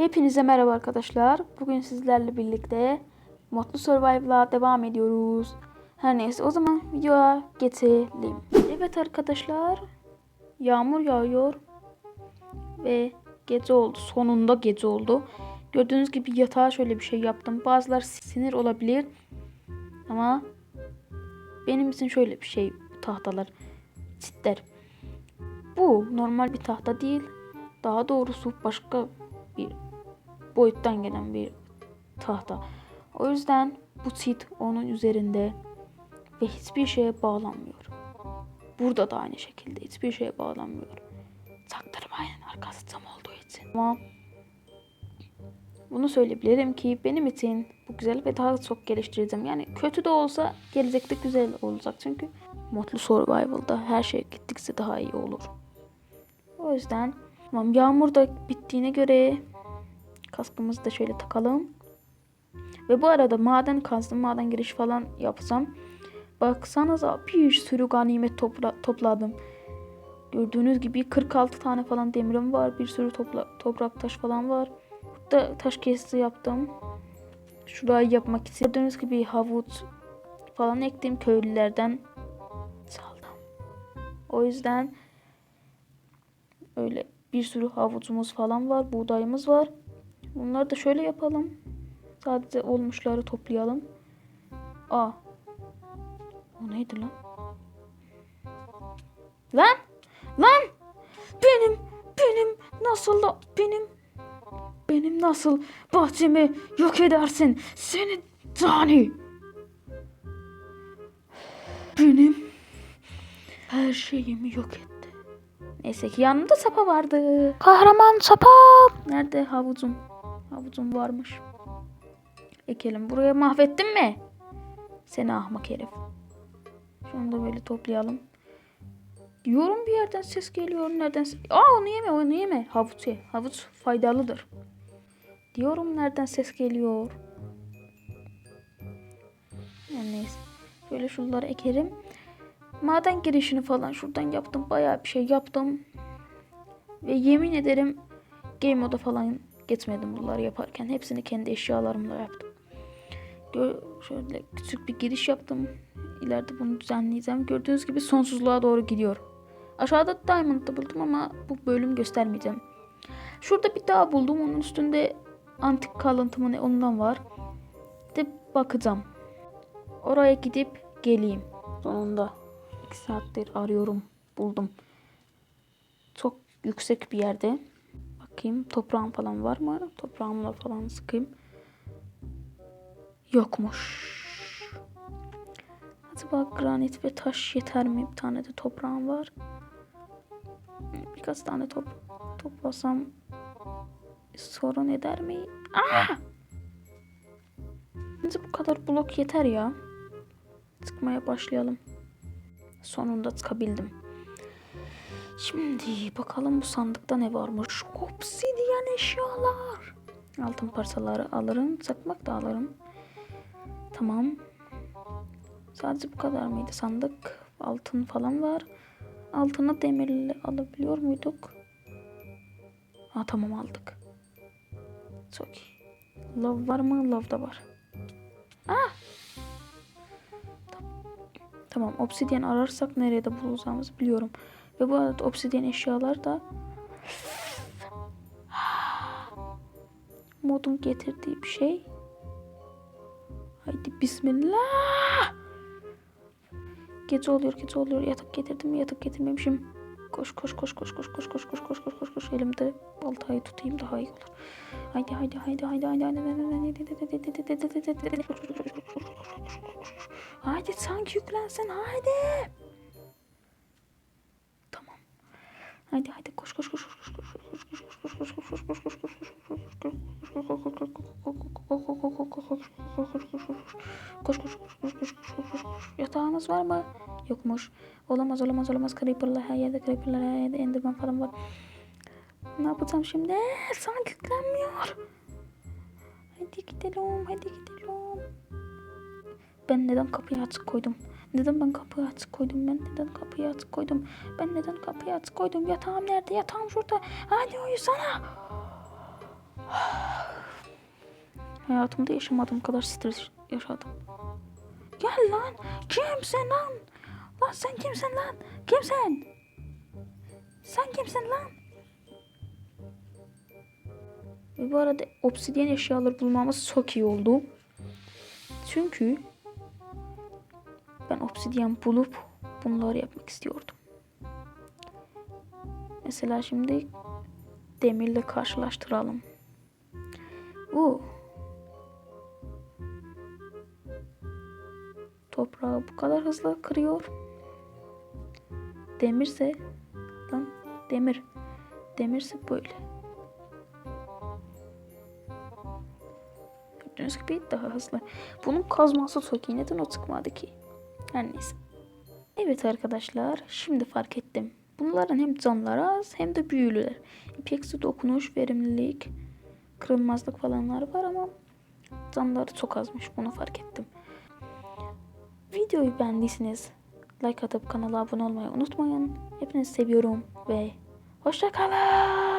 Hepinize merhaba arkadaşlar. Bugün sizlerle birlikte Mutlu Survival'a devam ediyoruz. Her neyse o zaman videoya geçelim. Evet arkadaşlar. Yağmur yağıyor. Ve gece oldu. Sonunda gece oldu. Gördüğünüz gibi yatağa şöyle bir şey yaptım. Bazılar sinir olabilir. Ama benim için şöyle bir şey tahtalar. Çitler. Bu normal bir tahta değil. Daha doğrusu başka bir boyuttan gelen bir tahta. O yüzden bu çit onun üzerinde ve hiçbir şeye bağlanmıyor. Burada da aynı şekilde hiçbir şeye bağlanmıyor. Çaktırmayın arkası cam olduğu için. Ama bunu söyleyebilirim ki benim için bu güzel ve daha çok geliştireceğim. Yani kötü de olsa gelecekte güzel olacak. Çünkü Mutlu Survival'da her şey gittikçe daha iyi olur. O yüzden tamam yağmur da bittiğine göre kaskımızı da şöyle takalım. Ve bu arada maden kazdım. Maden giriş falan yapsam. Baksanıza bir sürü ganimet topla, topladım. Gördüğünüz gibi 46 tane falan demirim var. Bir sürü topla, toprak taş falan var. Burada taş kesti yaptım. Şurayı yapmak için. Gördüğünüz gibi havuç falan ektim köylülerden. Saldım. O yüzden öyle bir sürü havucumuz falan var. Buğdayımız var. Bunları da şöyle yapalım. Sadece olmuşları toplayalım. Aa. O neydi lan? Lan! Lan! Benim, benim nasıl da benim benim nasıl bahçemi yok edersin seni Dani. Benim her şeyimi yok etti. Neyse ki yanımda sapa vardı. Kahraman sapa. Nerede havucum? Havucum varmış. Ekelim. Buraya mahvettin mi? Seni ahmak herif. Şunu da böyle toplayalım. Diyorum bir yerden ses geliyor. Nereden ses... Aa onu yeme onu yeme. Havuç ye. Havuç faydalıdır. Diyorum nereden ses geliyor. Yani neyse. Şöyle şunları ekerim. Maden girişini falan şuradan yaptım. Bayağı bir şey yaptım. Ve yemin ederim game moda falan geçmedim bunları yaparken. Hepsini kendi eşyalarımla yaptım. Şöyle küçük bir giriş yaptım. İleride bunu düzenleyeceğim. Gördüğünüz gibi sonsuzluğa doğru gidiyor. Aşağıda diamond da buldum ama bu bölüm göstermeyeceğim. Şurada bir dağ buldum. Onun üstünde antik kalıntı mı ne ondan var. De bakacağım. Oraya gidip geleyim. Sonunda. 2 saattir arıyorum. Buldum. Çok yüksek bir yerde. Bakayım toprağım falan var mı? Toprağımla falan sıkayım. Yokmuş. Acaba granit ve taş yeter mi? Bir tane de toprağım var. Birkaç tane top toplasam sorun eder mi? Aa! Bence bu kadar blok yeter ya. Çıkmaya başlayalım. Sonunda çıkabildim. Şimdi bakalım bu sandıkta ne varmış. Obsidiyen eşyalar. Altın parçaları alırım. Çakmak da alırım. Tamam. Sadece bu kadar mıydı sandık? Altın falan var. Altını demirle alabiliyor muyduk? Ha tamam aldık. Çok iyi. Lav var mı? Lav da var. Ah! Tamam obsidyen ararsak nereye de bulacağımızı biliyorum. Ve bu arada obsidyen eşyalar da modun getirdiği bir şey. Haydi bismillah. Gece oluyor gece oluyor. Yatak getirdim mi yatak getirmemişim. Koş koş koş koş koş koş koş koş koş koş koş koş elimde baltayı tutayım daha iyi olur. Haydi haydi haydi haydi haydi haydi haydi Haydi sanki yüklensin haydi. Tamam. Haydi haydi koş koş koş koş koş koş koş koş koş koş koş koş koş koş koş koş Koş koş koş koş koş koş koş koş. Yatağınız var mı? Yokmuş. Olamaz olamaz olamaz. Creeper'lar her yerde creeper'lar her yerde enderman falan var. Ne yapacağım şimdi? Sanki yüklenmiyor. Hadi gidelim hadi gidelim. Ben neden kapıyı açık koydum? Neden ben kapıyı açık koydum? Ben neden kapıyı açık koydum? Ben neden kapıyı açık koydum? Yatağım nerede? Yatağım şurada. Hadi uyusana. hayatımda yaşamadığım kadar stres yaşadım. Gel lan. Kimsin lan? Lan sen kimsin lan? Kimsin? Sen kimsin lan? Bu arada obsidyen eşyaları bulmamız çok iyi oldu. Çünkü ben obsidyen bulup bunları yapmak istiyordum. Mesela şimdi demirle karşılaştıralım. Bu toprağı bu kadar hızlı kırıyor. Demirse lan demir demirse böyle. Gördüğünüz gibi daha hızlı. Bunun kazması çok iyi. Neden o çıkmadı ki? Her neyse. Evet arkadaşlar şimdi fark ettim. Bunların hem canları az hem de büyülüler. İpeksi dokunuş, verimlilik, kırılmazlık falanlar var ama canları çok azmış. Bunu fark ettim. Videoyu beğendiyseniz like atıp kanala abone olmayı unutmayın. Hepinizi seviyorum ve hoşça kalın.